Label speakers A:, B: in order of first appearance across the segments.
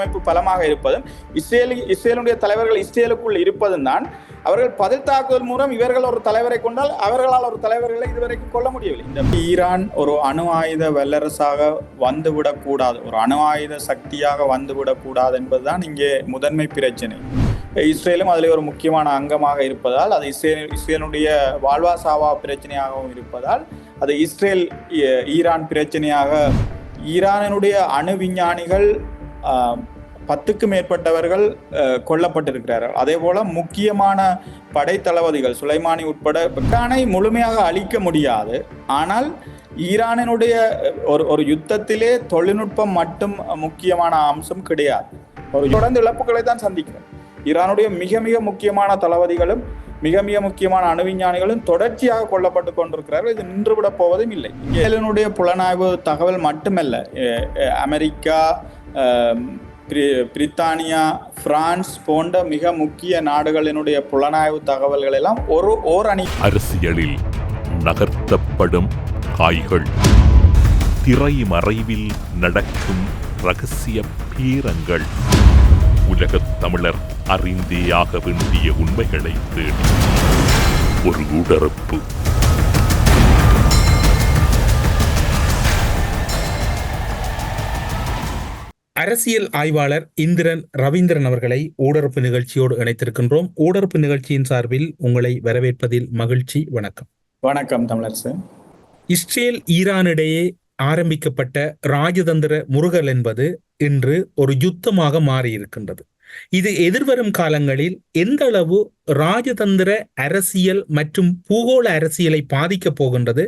A: கட்டமைப்பு பலமாக இருப்பதும் இஸ்ரேல் இஸ்ரேலுடைய தலைவர்கள் இஸ்ரேலுக்குள் இருப்பதும் தான். அவர்கள் பதில் தாக்குதல் மூலம் இவர்கள் ஒரு தலைவரை கொண்டால் அவர்களால் ஒரு தலைவர்களை இதுவரைக்கும் கொள்ள முடியவில்லை. இந்த ஈரான் ஒரு அணு ஆயுத வல்லரசாக வந்துவிடக் கூடாது. ஒரு அணு ஆயுத சக்தியாக வந்துவிடக் கூடாது என்பதுதான் இங்கே முதன்மை பிரச்சனை. இஸ்ரேலும் அதில் ஒரு முக்கியமான அங்கமாக இருப்பதால் அது இஸ்ரேல் இஸ்ரேலுடைய வாழ்வா சாவா பிரச்சனையாகவும் இருப்பதால் அது இஸ்ரேல் ஈரான் பிரச்சனையாக ஈரானினுடைய அணு விஞ்ஞானிகள் பத்துக்கும் பத்துக்கு மேற்பட்டவர்கள் கொல்லப்பட்டிருக்கிறார்கள். அதே போல முக்கியமான படைத்தளபதிகள் சுலைமானி உட்பட ஈரானை முழுமையாக அழிக்க முடியாது. ஆனால் ஈரானினுடைய ஒரு ஒரு யுத்தத்திலே தொழில்நுட்பம் மட்டும் முக்கியமான அம்சம் கிடையாது. ஒரு தொடர்ந்து இழப்புகளை தான் சந்திக்கிறோம் ஈரானுடைய மிக மிக முக்கியமான தளபதிகளும் மிக மிக முக்கியமான அணுவிஞ்ஞானிகளும் தொடர்ச்சியாக கொல்லப்பட்டு கொண்டிருக்கிறார்கள். இது நின்றுவிடப் போவதும் இல்லை. இஸ்ரேலினுடைய புலனாய்வு தகவல் மட்டுமல்ல. அமெரிக்கா பிரித்தானியா பிரான்ஸ் போன்ற மிக முக்கிய நாடுகளினுடைய புலனாய்வு தகவல்கள் எல்லாம் ஒரு ஓர் அணி
B: அரசியலில் நகர்த்தப்படும் காய்கள் திரைமறைவில் நடக்கும் ரகசிய பீரங்கள். உலகத் தமிழர் அறிந்தேயாக வேண்டிய உண்மைகளை தேடி. ஒரு உடறுப்பு
C: அரசியல் ஆய்வாளர் இந்திரன் ரவீந்திரன் அவர்களை ஊடறுப்பு நிகழ்ச்சியோடு இணைத்திருக்கின்றோம். ஊடறுப்பு நிகழ்ச்சியின் சார்பில் உங்களை வரவேற்பதில் மகிழ்ச்சி வணக்கம்.
A: வணக்கம் தமிழரசு.
C: இஸ்ரேல் ஈரானிடையே ஆரம்பிக்கப்பட்ட ராஜதந்திர முருகல் என்பது இன்று ஒரு யுத்தமாக மாறியிருக்கின்றது. இது எதிர்வரும் காலங்களில் எந்த அளவு ராஜதந்திர அரசியல் மற்றும் பூகோள அரசியலை பாதிக்கப் போகின்றது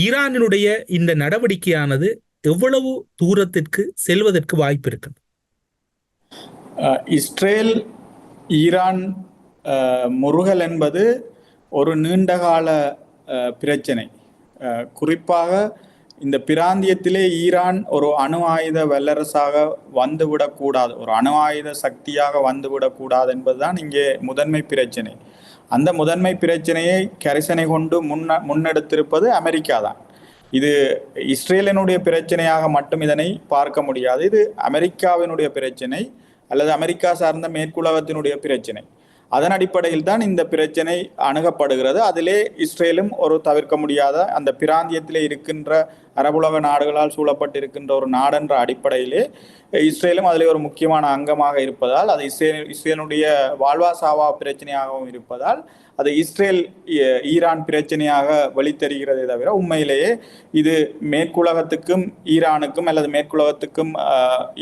C: ஈரானினுடைய இந்த நடவடிக்கையானது எவ்வளவு தூரத்திற்கு செல்வதற்கு வாய்ப்பு இருக்கு
A: இஸ்ரேல் ஈரான் முருகல் என்பது ஒரு நீண்டகால பிரச்சனை. குறிப்பாக இந்த பிராந்தியத்திலே ஈரான் ஒரு அணு ஆயுத வல்லரசாக வந்துவிடக்கூடாது ஒரு அணு ஆயுத சக்தியாக வந்துவிடக்கூடாது என்பதுதான் இங்கே முதன்மை பிரச்சனை. அந்த முதன்மை பிரச்சனையை கரிசனை கொண்டு முன்ன முன்னெடுத்திருப்பது அமெரிக்கா தான் இது இஸ்ரேலினுடைய பிரச்சனையாக மட்டும் இதனை பார்க்க முடியாது. இது அமெரிக்காவினுடைய பிரச்சனை அல்லது அமெரிக்கா சார்ந்த மேற்குலகத்தினுடைய பிரச்சனை. அதன் அடிப்படையில் தான் இந்த பிரச்சனை அணுகப்படுகிறது. அதிலே இஸ்ரேலும் ஒரு தவிர்க்க முடியாத அந்த பிராந்தியத்திலே இருக்கின்ற அரபுலக நாடுகளால் சூழப்பட்டிருக்கின்ற ஒரு நாடென்ற அடிப்படையிலே இஸ்ரேலும் அதிலே ஒரு முக்கியமான அங்கமாக இருப்பதால் அது இஸ்ரேல் இஸ்ரேலுடைய வாழ்வா சாவா பிரச்சனையாகவும் இருப்பதால் அது இஸ்ரேல் ஈரான் பிரச்சனையாக வெளித்தருகிறதே தவிர உண்மையிலேயே இது மேற்குலகத்துக்கும் ஈரானுக்கும் அல்லது மேற்குலகத்துக்கும்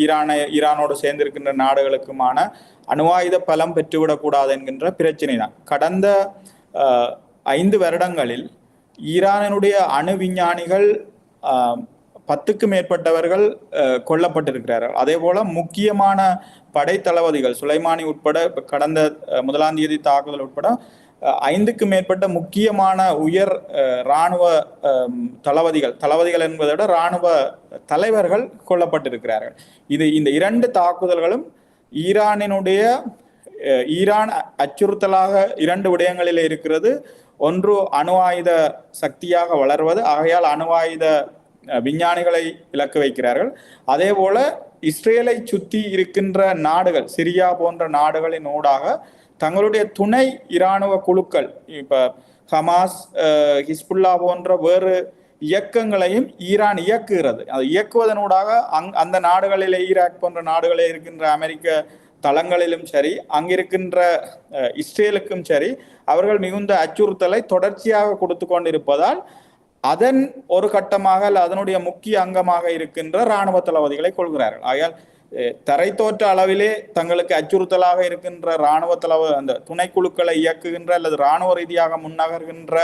A: ஈரானை ஈரானோடு சேர்ந்திருக்கின்ற நாடுகளுக்குமான அணுவாயுத பலம் பெற்றுவிடக்கூடாது என்கின்ற பிரச்சனை தான் கடந்த ஐந்து வருடங்களில் ஈரானினுடைய அணு விஞ்ஞானிகள் பத்துக்கு மேற்பட்டவர்கள் கொல்லப்பட்டிருக்கிறார்கள். அதே போல முக்கியமான படைத்தளபதிகள் சுலைமானி உட்பட கடந்த முதலாம் தேதி தாக்குதல் உட்பட ஐந்துக்கு மேற்பட்ட முக்கியமான உயர் இராணுவ தளபதிகள். தளபதிகள் என்பதை விட இராணுவ தலைவர்கள் கொல்லப்பட்டிருக்கிறார்கள். இது இந்த இரண்டு தாக்குதல்களும் ஈரானினுடைய ஈரான் அச்சுறுத்தலாக இரண்டு விடயங்களில் இருக்கிறது. ஒன்று அணு ஆயுத சக்தியாக வளர்வது ஆகையால் அணு ஆயுத விஞ்ஞானிகளை இலக்கு வைக்கிறார்கள். அதே போல இஸ்ரேலை சுற்றி இருக்கின்ற நாடுகள் சிரியா போன்ற நாடுகளின் ஊடாக தங்களுடைய துணை இராணுவ குழுக்கள் இப்ப ஹமாஸ் ஹிஸ்புல்லா போன்ற வேறு இயக்கங்களையும் ஈரான் இயக்குகிறது. அது இயக்குவதனூடாக அங் அந்த நாடுகளில் ஈராக் போன்ற நாடுகளில் இருக்கின்ற அமெரிக்க தளங்களிலும் சரி அங்கிருக்கின்ற இஸ்ரேலுக்கும் சரி அவர்கள் மிகுந்த அச்சுறுத்தலை தொடர்ச்சியாக கொடுத்து கொண்டிருப்பதால் அதன் ஒரு கட்டமாக அல்ல அதனுடைய முக்கிய அங்கமாக இருக்கின்ற இராணுவ தளபதிகளை கொள்கிறார்கள். ஆகையால் தரைத்தோற்ற அளவிலே தங்களுக்கு அச்சுறுத்தலாக இருக்கின்ற இராணுவ தளப அந்த துணைக்குழுக்களை இயக்குகின்ற அல்லது இராணுவ ரீதியாக முன்னகர்கின்ற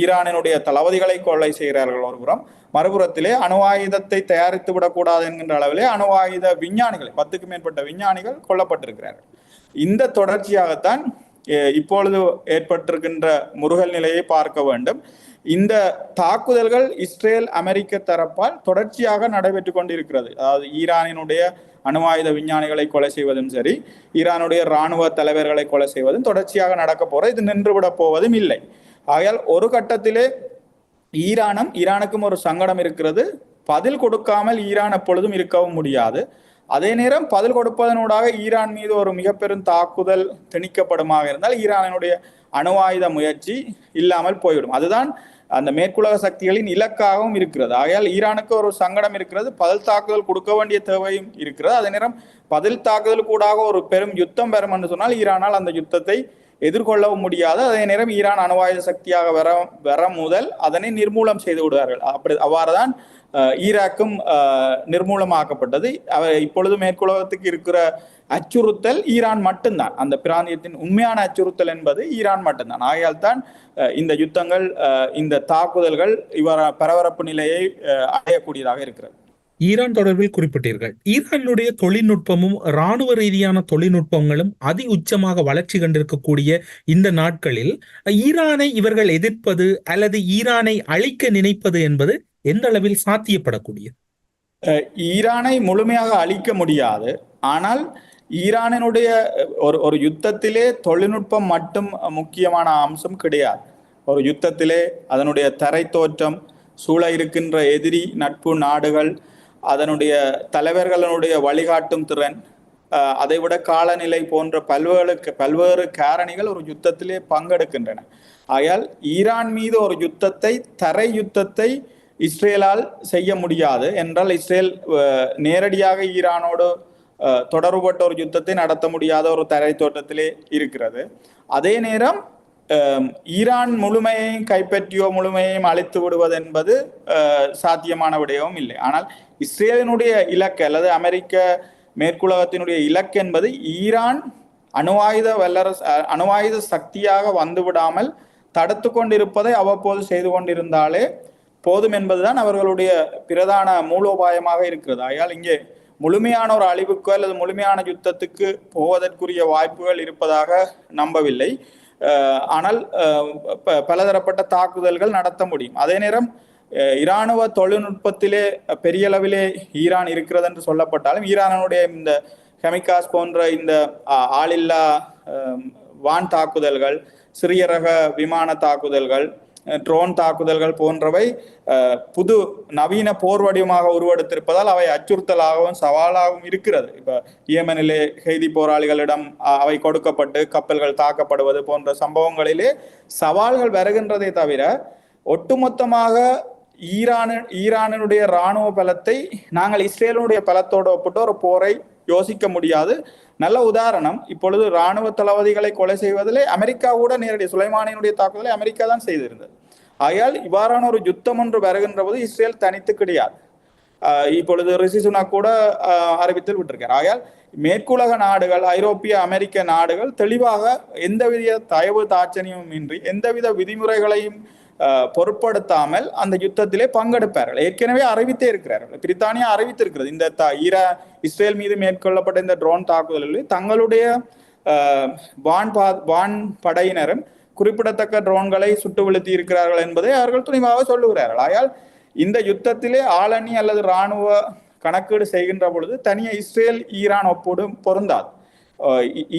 A: ஈரானினுடைய தளபதிகளை கொள்ளை செய்கிறார்கள் ஒருபுறம். மறுபுறத்திலே அணு ஆயுதத்தை தயாரித்து விடக்கூடாது என்கின்ற அளவிலே அணு ஆயுத விஞ்ஞானிகள் பத்துக்கு மேற்பட்ட விஞ்ஞானிகள் கொல்லப்பட்டிருக்கிறார்கள். இந்த தொடர்ச்சியாகத்தான் இப்பொழுது ஏற்பட்டிருக்கின்ற முருகல் நிலையை பார்க்க வேண்டும். இந்த தாக்குதல்கள் இஸ்ரேல் அமெரிக்க தரப்பால் தொடர்ச்சியாக நடைபெற்று கொண்டிருக்கிறது. அதாவது ஈரானினுடைய அணு ஆயுத விஞ்ஞானிகளை கொலை செய்வதும் சரி ஈரானுடைய இராணுவ தலைவர்களை கொலை செய்வதும் தொடர்ச்சியாக நடக்க போற இது நின்றுவிட போவதும் இல்லை. ஆகையால் ஒரு கட்டத்திலே ஈரானும் ஈரானுக்கும் ஒரு சங்கடம் இருக்கிறது. பதில் கொடுக்காமல் ஈரான் எப்பொழுதும் இருக்கவும் முடியாது. அதே நேரம் பதில் கொடுப்பதனூடாக ஈரான் மீது ஒரு மிக பெரும் தாக்குதல் திணிக்கப்படுமாக இருந்தால் ஈரானினுடைய அணு ஆயுத முயற்சி இல்லாமல் போய்விடும். அதுதான் அந்த மேற்குலக சக்திகளின் இலக்காகவும் இருக்கிறது. ஆகையால் ஈரானுக்கு ஒரு சங்கடம் இருக்கிறது. பதில் தாக்குதல் கொடுக்க வேண்டிய தேவையும் இருக்கிறது. அதே நேரம் பதில் தாக்குதல் கூடாக ஒரு பெரும் யுத்தம் பெறும் என்று சொன்னால் ஈரானால் அந்த யுத்தத்தை எதிர்கொள்ளவும் முடியாது. அதே நேரம் ஈரான் அணுவாயுத சக்தியாக வர வர முதல் அதனை நிர்மூலம் செய்து விடுவார்கள். அப்படி அவ்வாறுதான் ஈராக்கும் நிர்மூலமாக்கப்பட்டது. அவர் இப்பொழுது மேற்குலகத்துக்கு இருக்கிற அச்சுறுத்தல் ஈரான் மட்டும்தான். அந்த பிராந்தியத்தின் உண்மையான அச்சுறுத்தல் என்பது ஈரான் மட்டும்தான். ஆகையால் தான் இந்த யுத்தங்கள் இந்த தாக்குதல்கள் இவர பரபரப்பு நிலையை அஹ், அடையக்கூடியதாக இருக்கிறது.
C: ஈரான் தொடர்பில் குறிப்பிட்டீர்கள். ஈரானுடைய தொழில்நுட்பமும் இராணுவ ரீதியான தொழில்நுட்பங்களும் அதி உச்சமாக வளர்ச்சி கண்டிருக்கக்கூடிய இந்த நாட்களில் ஈரானை இவர்கள் எதிர்ப்பது அல்லது ஈரானை அழிக்க நினைப்பது என்பது எந்த அளவில் சாத்தியப்படக்கூடியது?
A: ஈரானை முழுமையாக அழிக்க முடியாது. ஆனால் ஈரானினுடைய ஒரு ஒரு யுத்தத்திலே தொழில்நுட்பம் மட்டும் முக்கியமான அம்சம் கிடையாது. ஒரு யுத்தத்திலே அதனுடைய தரை தோற்றம் சூழ இருக்கின்ற எதிரி நட்பு நாடுகள் அதனுடைய தலைவர்களுடைய வழிகாட்டும் திறன் அதைவிட காலநிலை போன்ற பல்வேறு பல்வேறு காரணிகள் ஒரு யுத்தத்திலே பங்கெடுக்கின்றன. ஆகையால் ஈரான் மீது ஒரு யுத்தத்தை தரை யுத்தத்தை இஸ்ரேலால் செய்ய முடியாது என்றால் இஸ்ரேல் நேரடியாக ஈரானோடு தொடர்புபட்ட ஒரு யுத்தத்தை நடத்த முடியாத ஒரு தரை தோட்டத்திலே இருக்கிறது. அதே நேரம் ஈரான் முழுமையையும் கைப்பற்றியோ முழுமையையும் அழித்து விடுவது என்பது சாத்தியமான விடயமும் இல்லை. ஆனால் இஸ்ரேலினுடைய இலக்கு அல்லது அமெரிக்க மேற்குலகத்தினுடைய இலக்கு என்பது ஈரான் அணுவாயுத வல்லரசு அணுவாயுத சக்தியாக வந்துவிடாமல் தடுத்து கொண்டிருப்பதை அவ்வப்போது செய்து கொண்டிருந்தாலே போதும் என்பதுதான் அவர்களுடைய பிரதான மூலோபாயமாக இருக்கிறது. ஆகையால் இங்கே முழுமையான ஒரு அழிவுக்கு அல்லது முழுமையான யுத்தத்துக்கு போவதற்குரிய வாய்ப்புகள் இருப்பதாக நம்பவில்லை. ஆனால் ப- பலதரப்பட்ட தாக்குதல்கள் நடத்த முடியும். அதே நேரம் இராணுவ தொழில்நுட்பத்திலே பெரிய அளவிலே ஈரான் இருக்கிறது என்று சொல்லப்பட்டாலும் ஈரானுடைய இந்த கெமிகாஸ் போன்ற இந்த ஆளில்லா வான் தாக்குதல்கள் சிறிய ரக விமான தாக்குதல்கள் ட்ரோன் தாக்குதல்கள் போன்றவை புது நவீன போர் வடிவமாக உருவெடுத்திருப்பதால் அவை அச்சுறுத்தலாகவும் சவாலாகவும் இருக்கிறது. இப்ப ஏமனிலே ஹெய்தி போராளிகளிடம் அவை கொடுக்கப்பட்டு கப்பல்கள் தாக்கப்படுவது போன்ற சம்பவங்களிலே சவால்கள் வருகின்றதை தவிர ஒட்டுமொத்தமாக ஈரானு ஈரானினுடைய இராணுவ பலத்தை நாங்கள் இஸ்ரேலினுடைய பலத்தோடு ஒப்பிட்டு ஒரு போரை யோசிக்க முடியாது. நல்ல உதாரணம் இப்பொழுது இராணுவ தளபதிகளை கொலை செய்வதிலே அமெரிக்கா கூட நேரடி சுலைமானியினுடைய தாக்குதலை அமெரிக்கா தான் செய்திருந்தது. ஆகையால் இவ்வாறான ஒரு யுத்தம் ஒன்று வருகின்ற போது இஸ்ரேல் தனித்து கிடையாது. இப்பொழுது ரிஷி கூட அறிவித்து விட்டிருக்கார். ஆகையால் மேற்குலக நாடுகள் ஐரோப்பிய அமெரிக்க நாடுகள் தெளிவாக எந்தவித தயவு தாட்சணியமும் இன்றி எந்தவித விதிமுறைகளையும் பொருட்படுத்தாமல் அந்த யுத்தத்திலே பங்கெடுப்பார்கள். ஏற்கனவே அறிவித்தே இருக்கிறார்கள் பிரித்தானியா அறிவித்திருக்கிறது. இந்த த- ஈரா இஸ்ரேல் மீது மேற்கொள்ளப்பட்ட இந்த ட்ரோன் தாக்குதலில் தங்களுடைய வான் பா வான் படையினரும் குறிப்பிடத்தக்க ட்ரோன்களை சுட்டு வீழ்த்தி இருக்கிறார்கள் என்பதை அவர்கள் துணிவாக சொல்லுகிறார்கள். ஆகையால் இந்த யுத்தத்திலே ஆளணி அல்லது இராணுவ கணக்கீடு செய்கின்ற பொழுது தனியாக இஸ்ரேல் ஈரான் ஒப்போடு பொருந்தாது.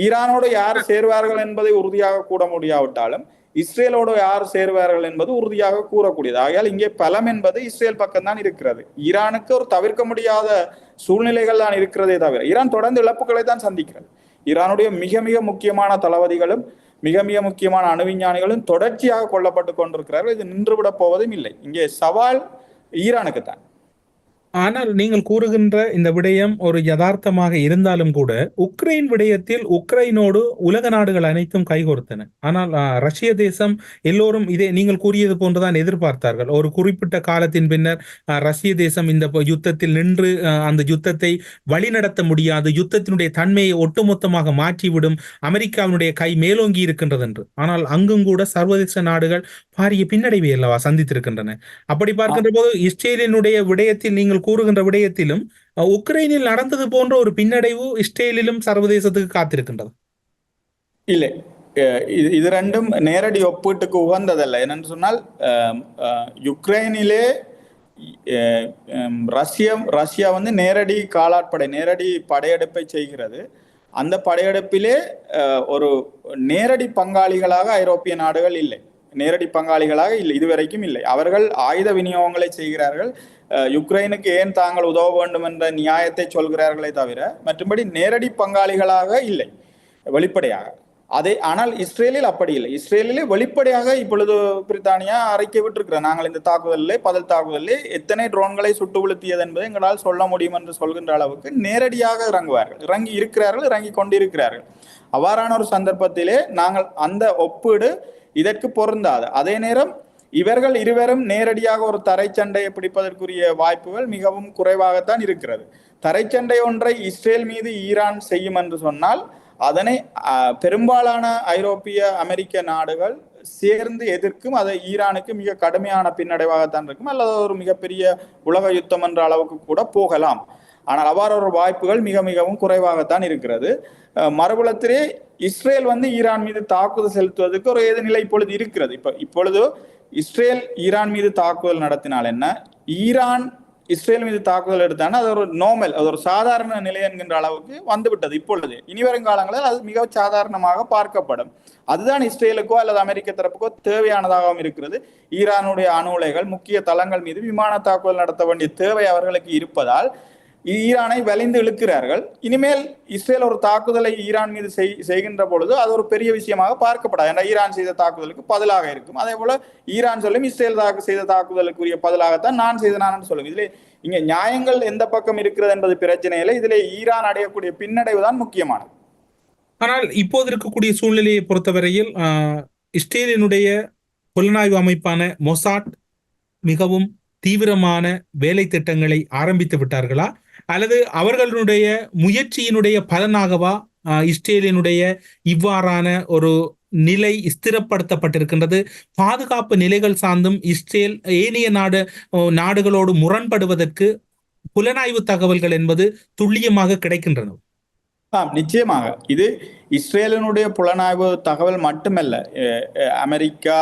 A: ஈரானோடு யார் சேர்வார்கள் என்பதை உறுதியாக கூற முடியாவிட்டாலும் இஸ்ரேலோடு யார் சேர்வார்கள் என்பது உறுதியாக கூறக்கூடியது. ஆகையால் இங்கே பலம் என்பது இஸ்ரேல் பக்கம்தான் இருக்கிறது. ஈரானுக்கு ஒரு தவிர்க்க முடியாத சூழ்நிலைகள் தான் இருக்கிறதே தவிர ஈரான் தொடர்ந்து இழப்புகளை தான் சந்திக்கிறது. ஈரானுடைய மிக மிக முக்கியமான தளபதிகளும் மிக மிக முக்கியமான அணுவிஞ்ஞானிகளும் தொடர்ச்சியாக கொல்லப்பட்டு கொண்டிருக்கிறார்கள். இது நின்றுவிடப் போவதும் இல்லை. இங்கே சவால் ஈரானுக்கு தான்
C: ஆனால் நீங்கள் கூறுகின்ற இந்த விடயம் ஒரு யதார்த்தமாக இருந்தாலும் கூட உக்ரைன் விடயத்தில் உக்ரைனோடு உலக நாடுகள் அனைத்தும் கைகோர்த்தன. ஆனால் ரஷ்ய தேசம் எல்லோரும் இதே நீங்கள் கூறியது போன்றுதான் எதிர்பார்த்தார்கள். ஒரு குறிப்பிட்ட காலத்தின் பின்னர் ரஷ்ய தேசம் இந்த யுத்தத்தில் நின்று அந்த யுத்தத்தை வழிநடத்த முடியாது யுத்தத்தினுடைய தன்மையை ஒட்டுமொத்தமாக மாற்றிவிடும் அமெரிக்காவினுடைய கை மேலோங்கி இருக்கின்றது என்று ஆனால் அங்கும் கூட சர்வதேச நாடுகள் பாரிய பின்னடைவை அல்லவா சந்தித்திருக்கின்றன. அப்படி பார்க்கின்ற போது இஸ்ரேலினுடைய விடயத்தில் நீங்கள் கூறுகின்ற விடயத்திலும் உக்ரைனில் நடந்தது போன்ற ஒரு பின்னடைவு இஸ்ரேலிலும் சர்வதேசத்துக்கு காத்திருக்கின்றது.
A: இல்லை. இது இது ரெண்டும் நேரடி ஒப்பீட்டுக்கு உகந்ததல்ல. என்னன்னு சொன்னால் யுக்ரைனிலே ரஷ்யம் ரஷ்யா வந்து நேரடி காலாட்படை நேரடி படையெடுப்பை செய்கிறது. அந்த படையெடுப்பிலே ஒரு நேரடி பங்காளிகளாக ஐரோப்பிய நாடுகள் இல்லை. நேரடி பங்காளிகளாக இல்லை. இதுவரைக்கும் இல்லை. அவர்கள் ஆயுத விநியோகங்களை செய்கிறார்கள். யுக்ரைனுக்கு ஏன் தாங்கள் உதவ வேண்டும் என்ற நியாயத்தை சொல்கிறார்களே தவிர மற்றும்படி நேரடி பங்காளிகளாக இல்லை வெளிப்படையாக. அதே ஆனால் இஸ்ரேலில் அப்படி இல்லை. இஸ்ரேலிலே வெளிப்படையாக இப்பொழுது பிரித்தானியா அறிக்கை விட்டிருக்கிறார் நாங்கள் இந்த தாக்குதலில் பதில் தாக்குதலில் எத்தனை ட்ரோன்களை சுட்டு வீழ்த்தியது என்பதை எங்களால் சொல்ல முடியும் என்று சொல்கின்ற அளவுக்கு நேரடியாக இறங்குவார்கள். இறங்கி இருக்கிறார்கள் இறங்கி கொண்டிருக்கிறார்கள். அவ்வாறான ஒரு சந்தர்ப்பத்திலே நாங்கள் அந்த ஒப்பீடு இதற்கு பொருந்தாது. அதே நேரம் இவர்கள் இருவரும் நேரடியாக ஒரு தரைச்சண்டையை பிடிப்பதற்குரிய வாய்ப்புகள் மிகவும் குறைவாகத்தான் இருக்கிறது. தரைச்சண்டை ஒன்றை இஸ்ரேல் மீது ஈரான் செய்யும் என்று சொன்னால் அதனை பெரும்பாலான ஐரோப்பிய அமெரிக்க நாடுகள் சேர்ந்து எதிர்க்கும் அதை ஈரானுக்கு மிக கடுமையான பின்னடைவாகத்தான் இருக்கும் அல்லது ஒரு மிகப்பெரிய உலக யுத்தம் என்ற அளவுக்கு கூட போகலாம். ஆனால் அவ்வாறு ஒரு வாய்ப்புகள் மிக மிகவும் குறைவாகத்தான் இருக்கிறது. மறுபுலத்திலே இஸ்ரேல் வந்து ஈரான் மீது தாக்குதல் செலுத்துவதற்கு ஒரு எதிர்நிலை இப்பொழுது இருக்கிறது. இப்ப இப்பொழுது இஸ்ரேல் ஈரான் மீது தாக்குதல் நடத்தினால் என்ன? ஈரான் இஸ்ரேல் மீது தாக்குதல் எடுத்தானா அது ஒரு நோமல் அது ஒரு சாதாரண நிலை என்கின்ற அளவுக்கு வந்துவிட்டது இப்பொழுது. இனி வரும் காலங்களில் அது மிக சாதாரணமாக பார்க்கப்படும். அதுதான் இஸ்ரேலுக்கோ அல்லது அமெரிக்க தரப்புக்கோ தேவையானதாகவும் இருக்கிறது. ஈரானுடைய அணு உலைகள் முக்கிய தளங்கள் மீது விமான தாக்குதல் நடத்த வேண்டிய தேவை அவர்களுக்கு இருப்பதால் ஈரானை வலிந்து இழுக்கிறார்கள். இனிமேல் இஸ்ரேல் ஒரு தாக்குதலை ஈரான் மீது செய் செய்கின்ற பொழுது அது ஒரு பெரிய விஷயமாக பார்க்கப்படாது. ஏன்னா ஈரான் செய்த தாக்குதலுக்கு பதிலாக இருக்கும். அதே போல ஈரான் சொல்லும் இஸ்ரேல் தாக்கு செய்த தாக்குதலுக்குரிய பதிலாகத்தான் நான் செய்த நான் சொல்லும். இதுல இங்க நியாயங்கள் எந்த பக்கம் இருக்கிறது என்பது பிரச்சனை இல்லை. இதிலே ஈரான் அடையக்கூடிய பின்னடைவு தான் முக்கியமானது.
C: ஆனால் இப்போது இருக்கக்கூடிய சூழ்நிலையை பொறுத்தவரையில் இஸ்ரேலினுடைய புலனாய்வு அமைப்பான மொசாட் மிகவும் தீவிரமான வேலை திட்டங்களை ஆரம்பித்து விட்டார்களா? அல்லது அவர்களுடைய முயற்சியினுடைய பலனாகவா இஸ்ரேலினுடைய இவ்வாறான ஒரு நிலை ஸ்திரப்படுத்தப்பட்டிருக்கின்றது. பாதுகாப்பு நிலைகள் சார்ந்தும் இஸ்ரேல் ஏனைய நாடு நாடுகளோடு முரண்படுவதற்கு புலனாய்வு தகவல்கள் என்பது துல்லியமாக கிடைக்கின்றன.
A: ஆம் நிச்சயமாக. இது இஸ்ரேலினுடைய புலனாய்வு தகவல் மட்டுமல்ல. அமெரிக்கா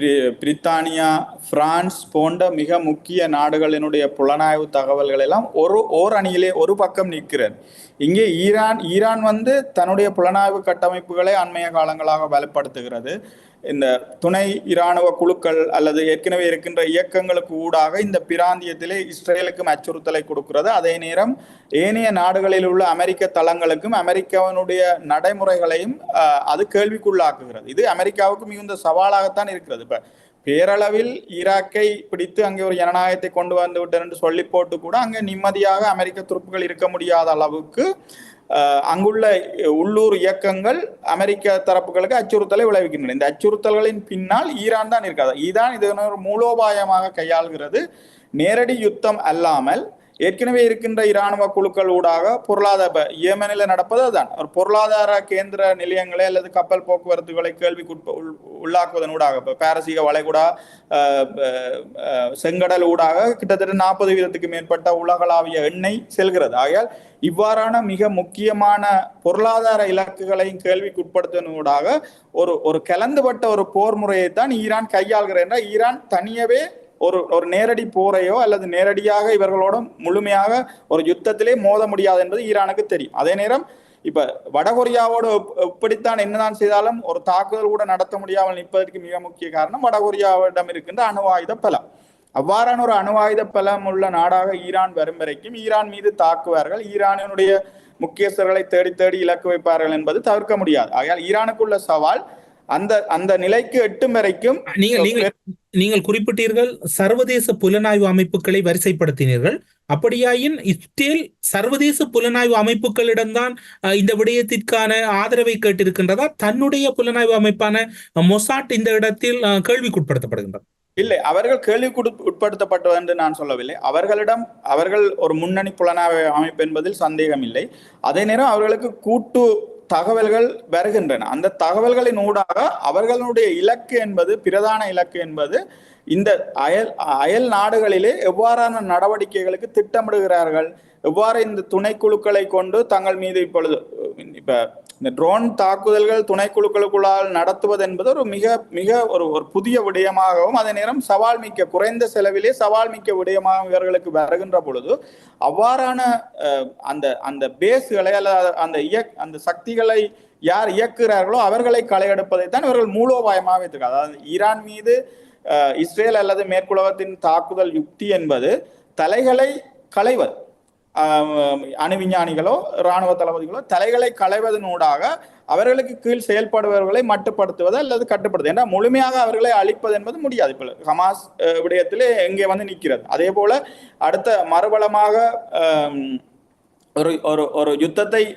A: பிரி- பிரித்தானியா பிரான்ஸ் போன்ற மிக முக்கிய நாடுகளினுடைய புலனாய்வு தகவல்கள் எல்லாம் ஒரு ஓர் அணியிலே ஒரு பக்கம் நிற்கிறது. இங்கே ஈரான் ஈரான் வந்து தன்னுடைய புலனாய்வு கட்டமைப்புகளை அண்மைய காலங்களாக வலுப்படுத்துகிறது. இந்த துணை இராணுவ குழுக்கள் அல்லது ஏற்கனவே இருக்கின்ற இயக்கங்களுக்கு ஊடாக இந்த பிராந்தியத்திலே இஸ்ரேலுக்கும் அச்சுறுத்தலை கொடுக்கிறது. அதே நேரம் ஏனைய நாடுகளில் உள்ள அமெரிக்க தளங்களுக்கும் அமெரிக்காவினுடைய நடைமுறைகளையும் அது கேள்விக்குள்ளாக்குகிறது. இது அமெரிக்காவுக்கு மிகுந்த சவாலாகத்தான் இருக்கிறது. இப்ப பேரளவில் ஈராக்கை பிடித்து அங்கே ஒரு ஜனநாயகத்தை கொண்டு வந்து விட்டேன் என்று சொல்லி போட்டு கூட அங்கே நிம்மதியாக அமெரிக்க துருப்புகள் இருக்க முடியாத அளவுக்கு அங்குள்ள உள்ளூர் இயக்கங்கள் அமெரிக்க தரப்புகளுக்கு அச்சுறுத்தலை விளைவிக்கின்றன. இந்த அச்சுறுத்தல்களின் பின்னால் ஈரான் தான் இருக்காது. ஈரான் இது ஒரு மூலோபாயமாக கையாள்கிறது. நேரடி யுத்தம் அல்லாமல் ஏற்கனவே இருக்கின்ற இராணுவ குழுக்கள் ஊடாக பொருளாதார ஏமனில் நடப்பது அதுதான் ஒரு பொருளாதார கேந்திர நிலையங்களை அல்லது கப்பல் போக்குவரத்துகளை கேள்விக்குட்ப உள் உள்ளாக்குவதன் ஊடாக இப்போ பாரசீக வளைகுடா செங்கடல் ஊடாக கிட்டத்தட்ட நாற்பது வீதத்துக்கு மேற்பட்ட உலகளாவிய எண்ணெய் செல்கிறது. ஆகையால் இவ்வாறான மிக முக்கியமான பொருளாதார இலக்குகளையும் கேள்விக்குட்படுத்தினூடாக ஒரு ஒரு கலந்துபட்ட ஒரு போர் முறையைத்தான் ஈரான் கையாள்கிறது. என்றால் ஈரான் தனியவே ஒரு ஒரு நேரடி போரையோ அல்லது நேரடியாக இவர்களோட முழுமையாக ஒரு யுத்தத்திலே மோத முடியாது என்பது ஈரானுக்கு தெரியும். அதே நேரம் இப்ப வடகொரியாவோட ஒப்- எப்படித்தான் என்னதான் செய்தாலும் ஒரு தாக்குதல் கூட நடத்த முடியாமல் நிற்பதற்கு மிக முக்கிய காரணம் வடகொரியாவிடம் இருக்கின்ற அணு ஆயுத பலம். அவ்வாறான ஒரு அணு ஆயுத பலம் உள்ள நாடாக ஈரான் வரும் வரைக்கும் ஈரான் மீது தாக்குவார்கள். ஈரானினுடைய முக்கியஸ்தர்களை தேடி தேடி இலக்கு வைப்பார்கள் என்பது தவிர்க்க முடியாது. ஆகையால் ஈரானுக்குள்ள சவால் அந்த அந்த நிலைக்கு எட்டும் வரைக்கும்
C: நீங்கள் நீங்கள் நீங்கள் குறிப்பிட்டீர்கள் சர்வதேச புலனாய்வு அமைப்புகளை வரிசைப்படுத்தினீர்கள். அப்படியாயின் இஸ்ரேல் சர்வதேச புலனாய்வு அமைப்புகளிடம்தான் இந்த விடயத்திற்கான ஆதரவை கேட்டிருக்கின்றதா? தன்னுடைய புலனாய்வு அமைப்பான மொசாட் இந்த இடத்தில் கேள்விக்குட்படுத்தப்படுகின்றது.
A: இல்லை அவர்கள் கேள்விக்கு உட்படுத்தப்பட்டது என்று நான் சொல்லவில்லை. அவர்களிடம் அவர்கள் ஒரு முன்னணி புலனாய்வு அமைப்பு என்பதில் சந்தேகம் இல்லை அதே நேரம் அவர்களுக்கு கூட்டு தகவல்கள் வருகின்றன. அந்த தகவல்களின் ஊடாக அவர்களுடைய இலக்கு என்பது பிரதான இலக்கு என்பது இந்த அயல் அயல் நாடுகளிலே எவ்வாறான நடவடிக்கைகளுக்கு திட்டமிடுகிறார்கள்? எவ்வாறு இந்த துணைக்குழுக்களை கொண்டு தங்கள் மீது இப்பொழுது இப்ப இந்த ட்ரோன் தாக்குதல்கள் துணைக்குழுக்களுக்குள்ளால் நடத்துவது என்பது ஒரு மிக மிக ஒரு ஒரு புதிய விடயமாகவும் அதே நேரம் சவால் மிக்க குறைந்த செலவிலே சவால் மிக்க விடயமாக இவர்களுக்கு வருகின்ற பொழுது அவ்வாறான அந்த அந்த பேஸ்களை அல்லது அந்த இயக் அந்த சக்திகளை யார் இயக்குகிறார்களோ அவர்களை களையெடுப்பதைத்தான் இவர்கள் மூலோபாயமாக வைத்திருக்காங்க. அதாவது ஈரான் மீது இஸ்ரேல் அல்லது மேற்குலகத்தின் தாக்குதல் யுக்தி என்பது தலைகளை களைவது. அணுவிஞ்ஞானிகளோ அணு விஞ்ஞானிகளோ இராணுவ தளபதிகளோ தலைகளை களைவதனூடாக அவர்களுக்கு கீழ் செயல்படுபவர்களை மட்டுப்படுத்துவது அல்லது கட்டுப்படுத்துவது. ஏன்னா முழுமையாக அவர்களை அழிப்பது என்பது முடியாது. இப்போ ஹமாஸ் விடயத்திலே எங்கே வந்து நிற்கிறது. அதே போல அடுத்த மறுபலமாக ஒரு ஒரு ஒரு யுத்தத்தை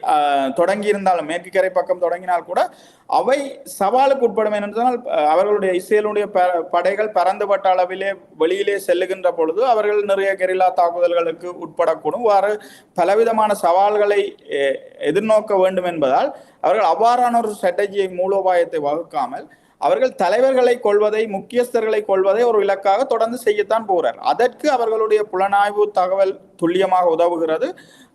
A: தொடங்கி இருந்தாலும் மேற்கு கரை பக்கம் தொடங்கினால் கூட அவை சவாலுக்கு உட்படும். என்றால் அவர்களுடைய இஸ்ரேலுடைய ப- படைகள் பறந்துபட்ட அளவிலே வெளியிலே செல்லுகின்ற பொழுது அவர்கள் நிறைய கெரில்லா தாக்குதல்களுக்கு உட்படக்கூடும். வாறு பலவிதமான சவால்களை எதிர்நோக்க வேண்டும் என்பதால் அவர்கள் அவ்வாறான ஒரு ஸ்ட்ராட்டஜியை மூலோபாயத்தை வகுக்காமல் அவர்கள் தலைவர்களை கொள்வதை முக்கியஸ்தர்களை கொள்வதை ஒரு இலக்காக தொடர்ந்து செய்யத்தான் போகிறார் அதற்கு அவர்களுடைய புலனாய்வு தகவல் துல்லியமாக உதவுகிறது.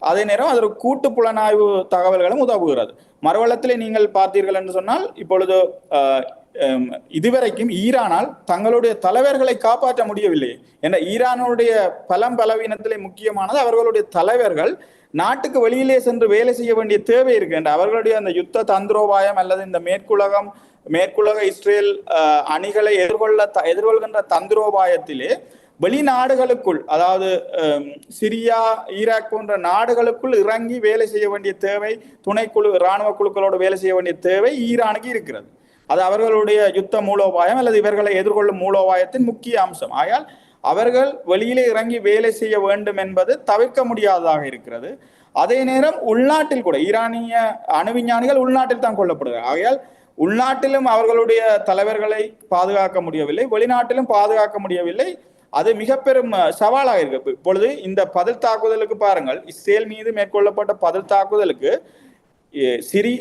A: அதே நேரம் அதற்கு கூட்டு புலனாய்வு தகவல்களும் உதவுகிறது. மறுவளத்திலே நீங்கள் பார்த்தீர்கள் என்று சொன்னால் இப்பொழுது இதுவரைக்கும் ஈரானால் தங்களுடைய தலைவர்களை காப்பாற்ற முடியவில்லை. என்ற ஈரானுடைய பலம் பலவீனத்திலே முக்கியமானது அவர்களுடைய தலைவர்கள் நாட்டுக்கு வெளியிலே சென்று வேலை செய்ய வேண்டிய தேவை இருக்கின்ற அவர்களுடைய அந்த யுத்த தந்திரோபாயம் அல்லது இந்த மேற்குலகம் மேற்குலக இஸ்ரேல் அணிகளை எதிர்கொள்ள த- எதிர்கொள்கின்ற தந்திரோபாயத்திலே வெளிநாடுகளுக்குள் அதாவது சிரியா ஈராக் போன்ற நாடுகளுக்குள் இறங்கி வேலை செய்ய வேண்டிய தேவை துணைக்குழு இராணுவ குழுக்களோடு வேலை செய்ய வேண்டிய தேவை ஈரானுக்கு இருக்கிறது. அது அவர்களுடைய யுத்த மூலோபாயம் அல்லது இவர்களை எதிர்கொள்ளும் மூலோபாயத்தின் முக்கிய அம்சம். ஆகையால் அவர்கள் வெளியிலே இறங்கி வேலை செய்ய வேண்டும் என்பது தவிர்க்க முடியாததாக இருக்கிறது. அதே நேரம் உள்நாட்டில் கூட ஈரானிய அணு விஞ்ஞானிகள் உள்நாட்டில் தான் கொல்லப்படுகிறார் ஆகையால் உள்நாட்டிலும் அவர்களுடைய தலைவர்களை பாதுகாக்க முடியவில்லை வெளிநாட்டிலும் பாதுகாக்க முடியவில்லை. அது மிக பெரும் சவாலாக இருக்கு. இப்பொழுது இந்த பதில் தாக்குதலுக்கு பாருங்கள் இஸ்ரேல் மீது மேற்கொள்ளப்பட்ட பதில் தாக்குதலுக்கு சிரி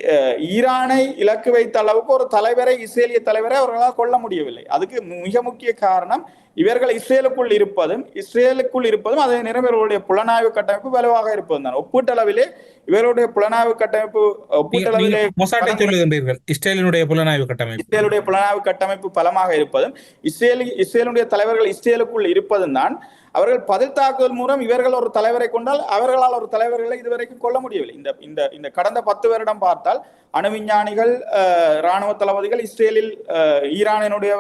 A: ஈரானை இலக்கு வைத்த அளவுக்கு ஒரு தலைவரை இஸ்ரேலிய தலைவரை அவர்களால் கொள்ள முடியவில்லை. அதுக்கு மிக முக்கிய காரணம் இவர்கள் இஸ்ரேலுக்குள் இருப்பதும் இஸ்ரேலுக்குள் இருப்பதும் அதே நேரம் இவர்களுடைய புலனாய்வு கட்டமைப்பு வலுவாக இருப்பதும் தான். ஒப்பீட்டளவிலே இவருடைய புலனாய்வு கட்டமைப்பு ஒப்பீட்டளவிலே
C: மொசாட்டை சொல்லுகின்றீர்கள் இஸ்ரேலினுடைய புலனாய்வு கட்டமைப்பு.
A: இஸ்ரேலுடைய புலனாய்வு கட்டமைப்பு பலமாக இருப்பதும் இஸ்ரேல் இஸ்ரேலுடைய தலைவர்கள் இஸ்ரேலுக்குள் இருப்பதும் தான் அவர்கள் பதில் தாக்குதல் மூலம் இவர்கள் ஒரு தலைவரை கொண்டால் அவர்களால் ஒரு தலைவர்களை இதுவரைக்கும் கொள்ள முடியவில்லை. இந்த இந்த இந்த கடந்த பத்து வருடம் பார்த்தால் அணு விஞ்ஞானிகள் தளபதிகள் இஸ்ரேலில் ஈரானினுடைய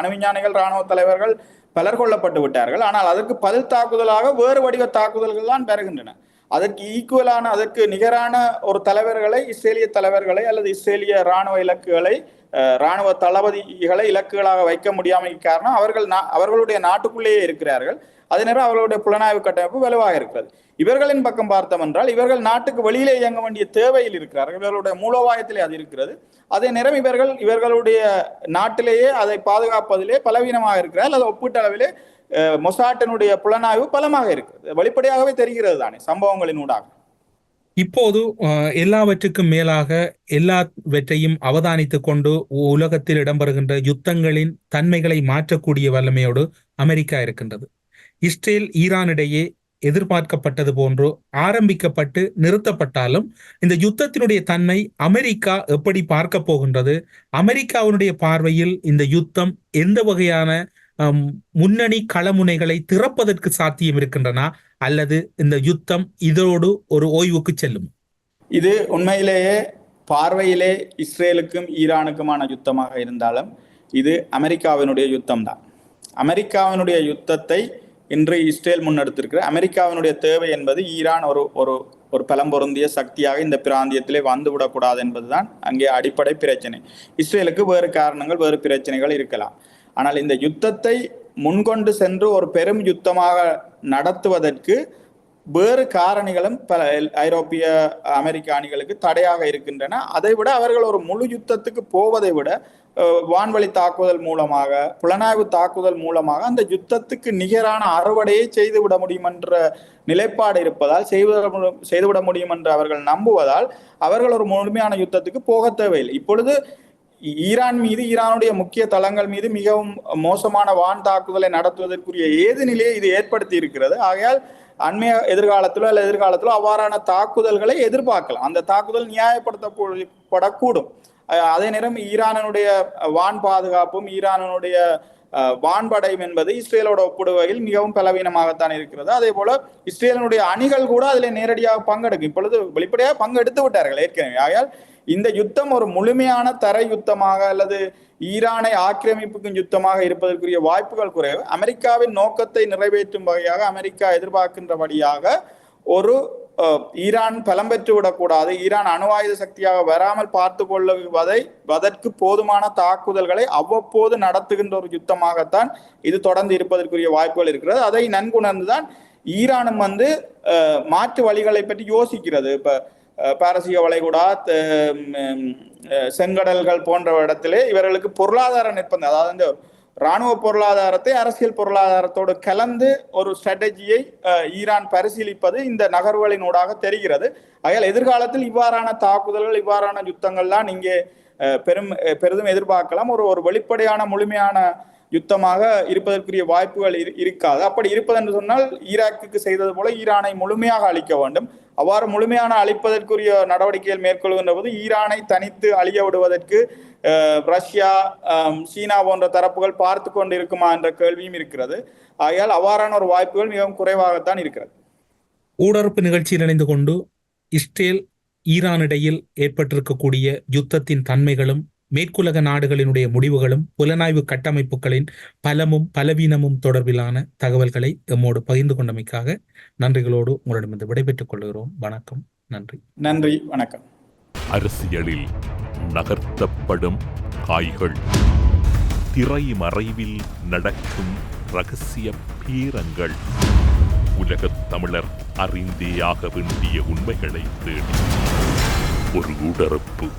A: அணு விஞ்ஞானிகள் தலைவர்கள் பலர் கொல்லப்பட்டு விட்டார்கள். ஆனால் அதற்கு பதில் தாக்குதலாக வேறு வடிவ தாக்குதல்கள் தான் பெறுகின்றன. அதற்கு ஈக்குவலான அதற்கு நிகரான ஒரு தலைவர்களை இஸ்ரேலிய தலைவர்களை அல்லது இஸ்ரேலிய ராணுவ இலக்குகளை இராணுவ தளபதிகளை இலக்குகளாக வைக்க முடியாமல் காரணம் அவர்கள் நா- அவர்களுடைய நாட்டுக்குள்ளேயே இருக்கிறார்கள். அதே நேரம் அவர்களுடைய புலனாய்வு கட்டமைப்பு வலுவாக இருக்கிறது. இவர்களின் பக்கம் பார்த்தோம் என்றால் இவர்கள் நாட்டுக்கு வெளியிலே இயங்க வேண்டிய தேவையில் இருக்கிறார்கள். இவர்களுடைய மூலோபாயத்திலே அது இருக்கிறது. அதே நேரம் இவர்கள் இவர்களுடைய நாட்டிலேயே அதை பாதுகாப்பதிலே பலவீனமாக இருக்கிறார்கள். அல்லது ஒப்பீட்டளவிலே மொசாட்டினுடைய புலனாய்வு பலமாக இருக்கு. வெளிப்படையாகவே தெரிகிறது தானே சம்பவங்களின் ஊடாக.
C: இப்போது எல்லாவற்றுக்கும் மேலாக எல்லாவற்றையும் அவதானித்துக் கொண்டு உலகத்தில் இடம்பெறுகின்ற யுத்தங்களின் தன்மைகளை மாற்றக்கூடிய வல்லமையோடு அமெரிக்கா இருக்கின்றது. இஸ்ரேல் ஈரானிடையே எதிர்பார்க்கப்பட்டது போன்று ஆரம்பிக்கப்பட்டு நிறுத்தப்பட்டாலும் இந்த யுத்தத்தினுடைய தன்மை அமெரிக்கா எப்படி பார்க்க போகின்றது? அமெரிக்காவினுடைய பார்வையில் இந்த யுத்தம் எந்த வகையான முன்னணி களமுனைகளை திறப்பதற்கு சாத்தியம் இருக்கின்றன அல்லது இந்த யுத்தம் இதோடு ஒரு ஓய்வுக்கு செல்லும்?
A: இது உண்மையிலேயே பார்வையிலே இஸ்ரேலுக்கும் ஈரானுக்குமான யுத்தமாக இருந்தாலும் இது அமெரிக்காவினுடைய யுத்தம் தான் அமெரிக்காவினுடைய யுத்தத்தை இன்று இஸ்ரேல் முன்னெடுத்திருக்கிற அமெரிக்காவினுடைய தேவை என்பது ஈரான் ஒரு ஒரு ஒரு பலம் பொருந்திய சக்தியாக இந்த பிராந்தியத்திலே வந்துவிடக்கூடாது என்பதுதான் அங்கே அடிப்படை பிரச்சனை. இஸ்ரேலுக்கு வேறு காரணங்கள் வேறு பிரச்சனைகள் இருக்கலாம். ஆனால் இந்த யுத்தத்தை முன்கொண்டு சென்று ஒரு பெரும் யுத்தமாக நடத்துவதற்கு வேறு காரணிகளும் பல ஐரோப்பிய அமெரிக்க அணிகளுக்கு தடையாக இருக்கின்றன. அதை விட அவர்கள் ஒரு முழு யுத்தத்துக்கு போவதை விட வான்வழி தாக்குதல் மூலமாக புலனாய்வு தாக்குதல் மூலமாக அந்த யுத்தத்துக்கு நிகரான அறுவடையை செய்துவிட முடியும் என்ற நிலைப்பாடு இருப்பதால் செய்வத செய்துவிட முடியும் என்று அவர்கள் நம்புவதால் அவர்கள் ஒரு முழுமையான யுத்தத்துக்கு போக தேவையில்லை. இப்பொழுது ஈரான் மீது ஈரானுடைய முக்கிய தளங்கள் மீது மிகவும் மோசமான வான் தாக்குதலை நடத்துவதற்குரிய ஏது நிலையை இது ஏற்படுத்தி இருக்கிறது ஆகையால் அண்மைய எதிர்காலத்திலோ அல்ல எதிர்காலத்திலோ அவ்வாறான தாக்குதல்களை எதிர்பார்க்கலாம். அந்த தாக்குதல் நியாயப்படுத்தப்படக்கூடும். அதே நேரம் ஈரானுடைய வான் பாதுகாப்பும் ஈரானுடைய வான்படையும் என்பது இஸ்ரேலோட ஒப்பிடுகையில் மிகவும் பலவீனமாகத்தான் இருக்கிறது. அதே போல இஸ்ரேலினுடைய அணிகள் கூட அதில் நேரடியாக பங்கெடுக்கும். இப்பொழுது வெளிப்படையாக பங்கெடுத்து விட்டார்கள் ஏற்கனவே. ஆகையால் இந்த யுத்தம் ஒரு முழுமையான தரை யுத்தமாக அல்லது ஈரானை ஆக்கிரமிப்புக்கும் யுத்தமாக இருப்பதற்குரிய வாய்ப்புகள் குறைவு. அமெரிக்காவின் நோக்கத்தை நிறைவேற்றும் வகையாக அமெரிக்கா எதிர்பார்க்கின்றபடியாக ஒரு ஈரான் பலம் பெற்றுவிடக்கூடாது ஈரான் அணு ஆயுத சக்தியாக வராமல் பார்த்து கொள்ளுவதை அதற்கு போதுமான தாக்குதல்களை அவ்வப்போது நடத்துகின்ற ஒரு யுத்தமாகத்தான் இது தொடர்ந்து இருப்பதற்குரிய வாய்ப்புகள் இருக்கிறது. அதை நன்குணர்ந்துதான் ஈரானும் வந்து மாற்று வழிகளை பற்றி யோசிக்கிறது. இப்ப பாரசீக வளைகுடா செங்கடல்கள் போன்ற இடத்திலே இவர்களுக்கு பொருளாதார நிர்பந்தம் அதாவது இந்த ராணுவ பொருளாதாரத்தை அரசியல் பொருளாதாரத்தோடு கலந்து ஒரு ஸ்ட்ராட்டஜியை ஈரான் பரிசீலிப்பது இந்த நகர்வுகளினூடாக தெரிகிறது. ஆகையால் எதிர்காலத்தில் இவ்வாறான தாக்குதல்கள் இவ்வாறான யுத்தங்கள்லாம் நீங்க பெரும் பெரிதும் எதிர்பார்க்கலாம். ஒரு ஒரு வெளிப்படையான முழுமையான யுத்தமாக இருப்பதற்குரிய வாய்ப்புகள் இரு- இருக்காது. அப்படி இருப்பதென்று சொன்னால் ஈராக்குக்கு செய்தது போல ஈரானை முழுமையாக அழிக்க வேண்டும். அவ்வாறு முழுமையான அழிப்பதற்குரிய நடவடிக்கைகள் மேற்கொள்கின்ற போது ஈரானை தனித்து அழிய விடுவதற்கு ரஷ்யா சீனா போன்ற தரப்புகள் பார்த்து கொண்டு இருக்குமா என்ற கேள்வியும் இருக்கிறது. ஆகையால் அவ்வாறான ஒரு வாய்ப்புகள் மிகவும் குறைவாகத்தான் இருக்கிறது.
C: ஊடறுப்பு நிகழ்ச்சியில் இணைந்து கொண்டு இஸ்ரேல் ஈரானிடையில் ஏற்பட்டிருக்கக்கூடிய யுத்தத்தின் தன்மைகளும் மேற்குலக நாடுகளினுடைய முடிவுகளும் புலனாய்வு கட்டமைப்புகளின் பலமும் பலவீனமும் தொடர்பிலான தகவல்களை எம்மோடு பகிர்ந்து கொண்டமைக்காக நன்றிகளோடு உங்களிடமிருந்து விடைபெற்றுக் கொள்கிறோம். வணக்கம் நன்றி.
A: நன்றி வணக்கம்.
B: அரசியலில் நகர்த்தப்படும் காய்கள். திரை மறைவில் நடக்கும் ரகசிய பீரங்கள். உலகத் தமிழர் அறிந்தேயாக வேண்டிய உண்மைகளை தேடி. ஒரு உடறுப்பு